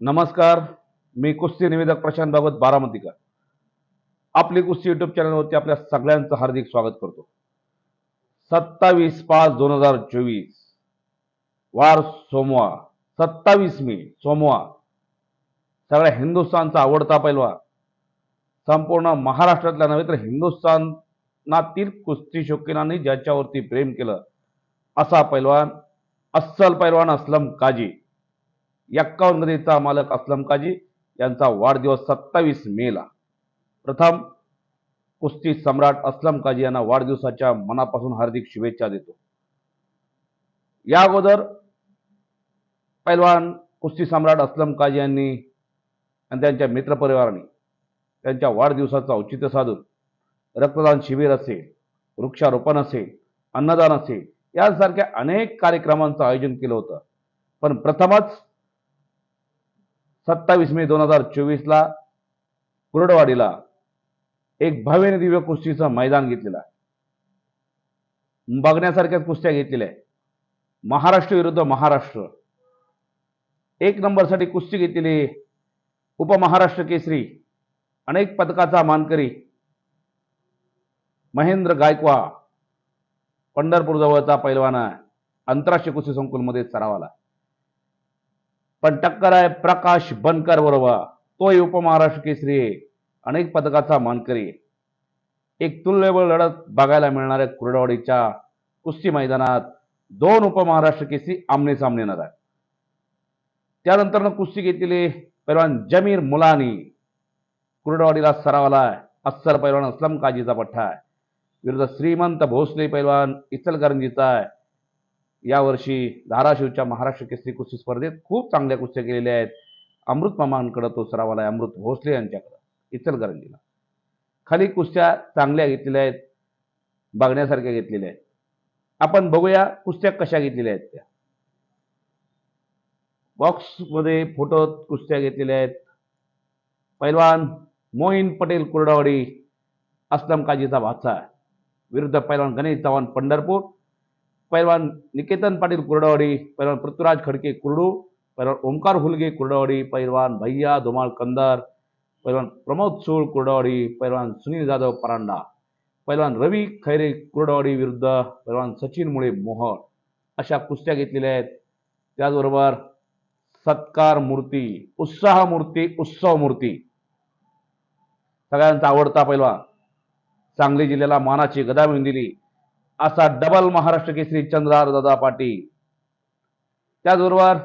नमस्कार. मी कुस्ती निवेदक प्रशांत भागवत बारामतीकर. आपली कुस्ती युट्यूब चॅनलवरती आपल्या सगळ्यांचं हार्दिक स्वागत करतो. सत्तावीस पाच दोन हजार चोवीस. वार सोमवार. सत्तावीस मे सोमवार. सगळ्या हिंदुस्थानचा आवडता पैलवा संपूर्ण महाराष्ट्रातल्या नव्हे तर हिंदुस्थानातील कुस्ती शौकीनांनी ज्याच्यावरती प्रेम केलं असा पैलवान अस्सल पैलवान असलम काजी. एक्कावन्न गदेचा मालक असलम काजी यांचा वाढदिवस सत्तावीस मेला. प्रथम कुस्ती सम्राट असलम काजी यांना वाढदिवसाच्या मनापासून हार्दिक शुभेच्छा देतो. या अगोदर पैलवान कुस्ती सम्राट असलम काजी यांनी आणि त्यांच्या मित्रपरिवाराने त्यांच्या वाढदिवसाचं औचित्य साधून रक्तदान शिबिर असेल वृक्षारोपण असेल अन्नदान असेल यासारख्या अनेक कार्यक्रमांचं आयोजन केलं होतं. पण प्रथमच सत्तावीस मे दोन हजार चोवीसला कुरडवाडीला एक भव्य दिव्य कुस्तीचं मैदान घेतलेलं आहे. बघण्यासारख्या कुस्त्या घेतलेल्या आहे महाराष्ट्र विरुद्ध महाराष्ट्र. एक नंबरसाठी कुस्ती घेतलेली उपमहाराष्ट्र केसरी अनेक पदकाचा मानकरी महेंद्र गायकवा पंढरपूर जवळचा पैलवान आंतरराष्ट्रीय कुस्ती संकुलमध्ये सरावाला. पण टक्कर आहे प्रकाश बनकर बरोबर. तोही उपमहाराष्ट्र केसरी आहे अनेक पदकाचा मानकरी. आहे. एक तुल्यबळ लढत बघायला मिळणार आहे कुरडवाडीच्या कुस्ती मैदानात दोन उपमहाराष्ट्र केसरी आमने सामने येणार आहे त्यानंतर कुस्ती घेतलेली पैलवान जमीर मुलानी कुरडवाडीला सरावाला आहे. अस्सल पैलवान असलम काजीचा पठ्ठा आहे. विरुद्ध श्रीमंत भोसले पैलवान इचलकरंजीचा आहे. यावर्षी धाराशिवच्या महाराष्ट्र केसरी कुस्ती स्पर्धेत खूप चांगल्या कुस्त्या केलेल्या आहेत. अमृत मामांकडं तो सरावाला आहे अमृत भोसले यांच्याकडं इचलकरंजीला. खाली कुस्त्या चांगल्या घेतलेल्या आहेत बघण्यासारख्या घेतलेल्या आहेत. आपण बघूया कुस्त्या कशा घेतलेल्या आहेत त्या. बॉक्समध्ये फोटो कुस्त्या घेतलेल्या आहेत. पैलवान मोईन पटेल कुरडावडी असलम काजीचा भाचा आहे विरुद्ध पैलवान गणेश चव्हाण पंढरपूर पैलवान निकेतन पाटील कुर्डवाडी पैलवान पृथ्वीराज खडके कुर्डू पैलवान ओंकार हुलगे कुर्डवाडी पैलवान भैया धुमाळ कंदार पैलवान प्रमोद सूळ कुरडावाडी पैलवान सुनील जाधव परांडा पैलवान रवी खैरे कुर्डवाडी विरुद्ध पैलवान सचिन मुळे मोहोळ. अशा कुस्त्या घेतलेल्या आहेत. त्याचबरोबर सत्कार मूर्ती उत्साह मूर्ती उत्सव मूर्ती. सगळ्यांचा आवडता पैलवान सांगली जिल्ह्याला मानाची गदा मिळून दिली. असा डबल महाराष्ट्र केसरी चंद्रार दादा पाटील. त्याचबरोबर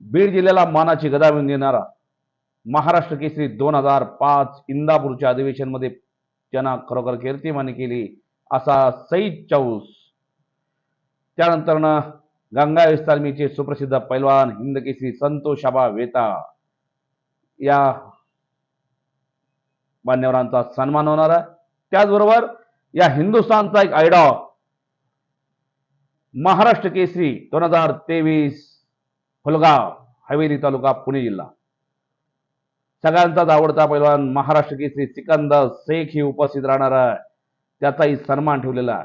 बीड जिल्ह्याला मानाची गदा मिळून देणारा महाराष्ट्र केसरी दोन हजार पाच इंदापूरच्या अधिवेशनमध्ये त्यांना खरोखर कीर्तिमानी केली. असा सईद चौस. त्यानंतरनं गंगा विस्तालमीचे सुप्रसिद्ध पैलवान हिंदकेसरी संतोष आबा वेता. या मान्यवरांचा सन्मान होणार आहे. त्याचबरोबर या हिंदुस्थानचा एक आयडॉ महाराष्ट्र केसरी दोन हजार तेवीस फुलगाव हवेली तालुका पुणे जिल्हा. सगळ्यांचाच आवडता पैलवान महाराष्ट्र केसरी सिकंदर शेख ही उपस्थित राहणार आहे. त्याचाही सन्मान ठेवलेला आहे.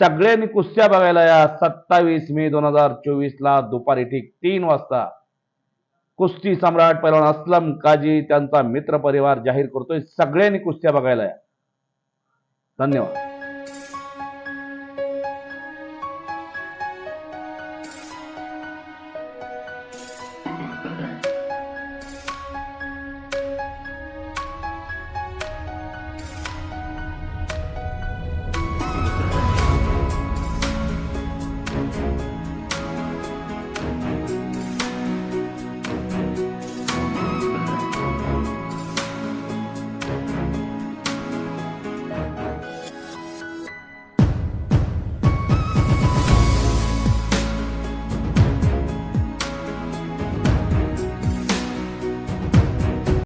सगळ्यांनी कुस्त्या बघायला या सत्तावीस मे दोन हजार चोवीस ला दुपारी ठीक तीन वाजता. कुस्ती सम्राट पैलवान असलम काजी त्यांचा मित्र परिवार जाहीर करतोय. सगळ्यांनी कुस्त्या बघायला या. धन्यवाद